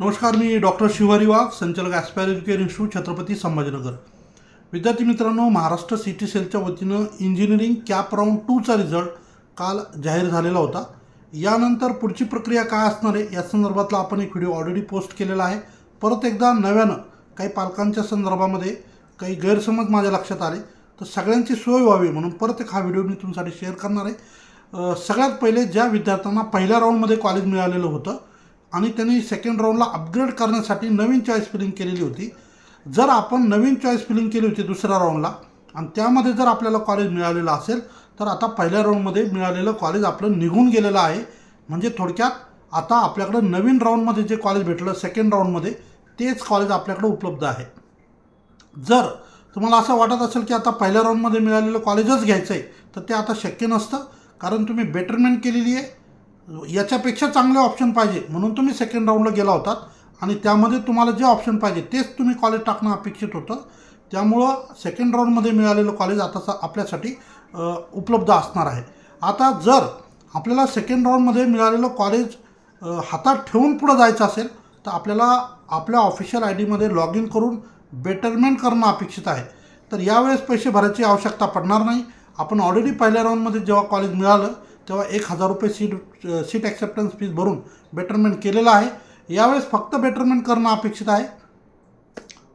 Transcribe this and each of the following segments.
नमस्कार मी डॉक्टर शिवारी वाघ संचालक aspire educare institute Chhatrapati Sambhajinagar. विद्यार्थी मित्रांनो महाराष्ट्र सिटी सेलच्या वतीनं इंजिनिअरिंग कॅप राऊंड टूचा रिझल्ट काल जाहीर झालेला होता. यानंतर पुढची प्रक्रिया काय असणार आहे या संदर्भातला आपण एक व्हिडिओ ऑलरेडी पोस्ट केलेला आहे. परत एकदा नव्यानं काही पालकांच्या संदर्भामध्ये काही गैरसमज माझ्या लक्षात आले तर सगळ्यांची सोय व्हावी म्हणून परत एक हा व्हिडिओ मी तुमच्यासाठी शेअर करणार आहे. सगळ्यात पहिले ज्या विद्यार्थ्यांना पहिल्या राऊंडमध्ये कॉलेज मिळालेलं होतं आणि त्यांनी सेकंड राऊंडला अपग्रेड करण्यासाठी नवीन चॉईस फिलिंग केलेली होती. जर आपण नवीन चॉईस फिलिंग केली होती दुसऱ्या राऊंडला आणि त्यामध्ये जर आपल्याला कॉलेज मिळालेलं असेल तर आता पहिल्या राऊंडमध्ये मिळालेलं कॉलेज आपलं निघून गेलेलं आहे. म्हणजे थोडक्यात आता आपल्याकडं नवीन राऊंडमध्ये जे कॉलेज भेटलं सेकंड राऊंडमध्ये तेच कॉलेज आपल्याकडं उपलब्ध आहे. जर तुम्हाला असं वाटत असेल की आता पहिल्या राऊंडमध्ये मिळालेलं कॉलेजच घ्यायचं आहे तर ते आता शक्य नसतं कारण तुम्ही बेटरमेंट केलेली आहे. याच्यापेक्षा चांगले ऑप्शन पाहिजे. म्हणून तुम्ही सेकंड राऊंडला गेला होतात. आणि त्यामध्ये तुम्हाला जे ऑप्शन पाहिजे तेच तुम्ही कॉलेज टाकणं अपेक्षित होतं. त्यामुळं सेकंड राऊंडमध्ये मिळालेलं कॉलेज आता आपल्यासाठी उपलब्ध असणार आहे. आता जर आपल्याला सेकंड राऊंडमध्ये मिळालेलं कॉलेज हातात ठेवून पुढं जायचं असेल तर आपल्याला आपल्या ऑफिशियल आय डीमध्ये लॉग इन करून बेटरमेंट करणं अपेक्षित आहे. तर यावेळेस पैसे भरायची आवश्यकता पडणार नाही. आपण ऑलरेडी पहिल्या राऊंडमध्ये जेव्हा कॉलेज मिळालं तेव्हा एक हजार रुपये सीट सीट ॲक्सेप्टन्स फीज भरून बेटरमेंट केलेलं आहे. यावेळेस फक्त बेटरमेंट करणं अपेक्षित आहे.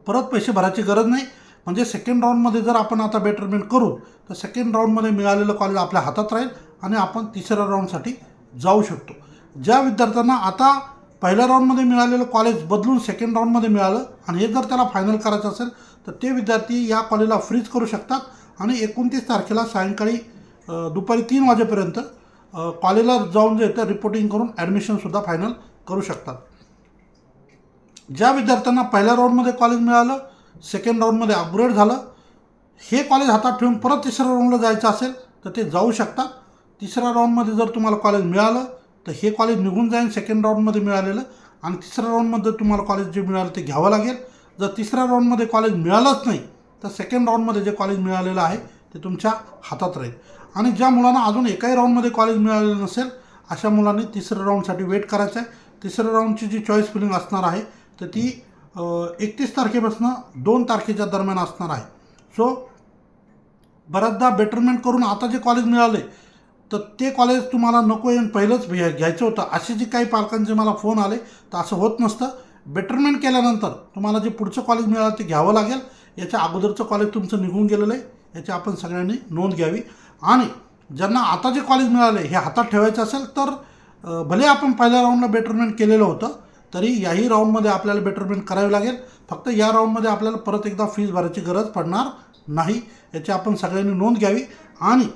परत पैसे भरायची गरज नाही. म्हणजे सेकंड राऊंडमध्ये जर आपण आता बेटरमेंट करू तर सेकंड राऊंडमध्ये मिळालेलं कॉलेज आपल्या हातात राहील आणि आपण तिसऱ्या राऊंडसाठी जाऊ शकतो. ज्या विद्यार्थ्यांना आता पहिल्या राऊंडमध्ये मिळालेलं कॉलेज बदलून सेकंड राऊंडमध्ये मिळालं आणि हे जर त्याला फायनल करायचं असेल तर ते विद्यार्थी या कॉलेजला फ्रीज करू शकतात. आणि एकोणतीस तारखेला सायंकाळी दुपारी तीन वाजेपर्यंत कॉलेजला जाऊन जे तर रिपोर्टिंग करून ॲडमिशनसुद्धा फायनल करू शकतात. ज्या विद्यार्थ्यांना पहिल्या राऊंडमध्ये कॉलेज मिळालं सेकंड राऊंडमध्ये अपग्रेड झालं हे कॉलेज हातात ठेवून परत तिसऱ्या राऊंडला जायचं असेल तर ते जाऊ शकतात तिसऱ्या राऊंडमध्ये जर तुम्हाला कॉलेज मिळालं तर हे कॉलेज निघून जाईल सेकंड राऊंडमध्ये मिळालेलं. आणि तिसऱ्या राऊंडमध्ये तुम्हाला कॉलेज जे मिळालं ते घ्यावं लागेल. जर तिसऱ्या राऊंडमध्ये कॉलेज मिळालंच नाही तर सेकंड राऊंडमध्ये जे कॉलेज मिळालेलं आहे ते तुमच्या हातात राहील. आणि ज्या मुलांना अजून एकाही राऊंडमध्ये कॉलेज मिळालेलं नसेल अशा मुलांनी तिसऱ्या राऊंडसाठी वेट करायचं आहे. तिसऱ्या राऊंडची जी चॉईस फिलिंग असणार आहे तर ती एकतीस तारखेपासून दोन तारखेच्या दरम्यान असणार आहे. सो बऱ्याचदा बेटरमेंट करून आता जे कॉलेज मिळाले तर ते कॉलेज तुम्हाला नको येऊन पहिलंच घ्यायचं होतं. असे जे काही पालकांचे मला फोन आले तर असं होत नसतं. बेटरमेंट केल्यानंतर तुम्हाला जे पुढचं कॉलेज मिळालं ते घ्यावं लागेल. याच्या अगोदरचं कॉलेज तुमचं निघून गेलेलं आहे. याची आपण सगळ्यांनी नोंद घ्यावी. आणि ज्यांना आता जे कॉलेज मिळाले हे हातात ठेवायचं असेल तर भले आपण पहिल्या राऊंडला बेटरमेंट केलेलं होतं तरी याही राऊंडमध्ये आपल्याला बेटरमेंट करावी लागेल. फक्त या राऊंडमध्ये आपल्याला परत एकदा फीज भरायची गरज पडणार नाही याची आपण सगळ्यांनी नोंद घ्यावी. आणि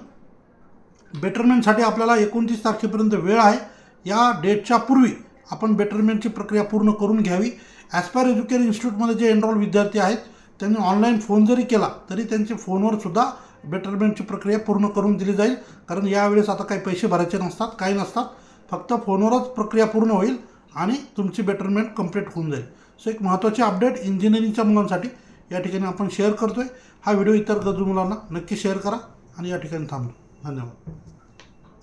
बेटरमेंटसाठी आपल्याला एकोणतीस तारखेपर्यंत वेळ आहे. या डेटच्या पूर्वी आपण बेटरमेंटची प्रक्रिया पूर्ण करून घ्यावी. ॲस्पायर एज्युकेअर इन्स्टिट्यूटमध्ये जे एनरोल विद्यार्थी आहेत त्यांनी ऑनलाईन फोन जरी केला तरी त्यांचे फोनवर सुद्धा बेटरमेंटची प्रक्रिया पूर्ण करून दिली जाईल. कारण यावेळेस आता काही पैसे भरायचे नसतात काही नसतात. फक्त फोनवरच प्रक्रिया पूर्ण होईल आणि तुमची बेटरमेंट कंप्लीट होऊन जाईल. सो एक महत्त्वाची अपडेट इंजिनिअरिंगच्या मुलांसाठी या ठिकाणी आपण शेअर करतो आहे हा व्हिडिओ इतर गरजू मुलांना नक्की शेअर करा आणि या ठिकाणी थांबतो धन्यवाद.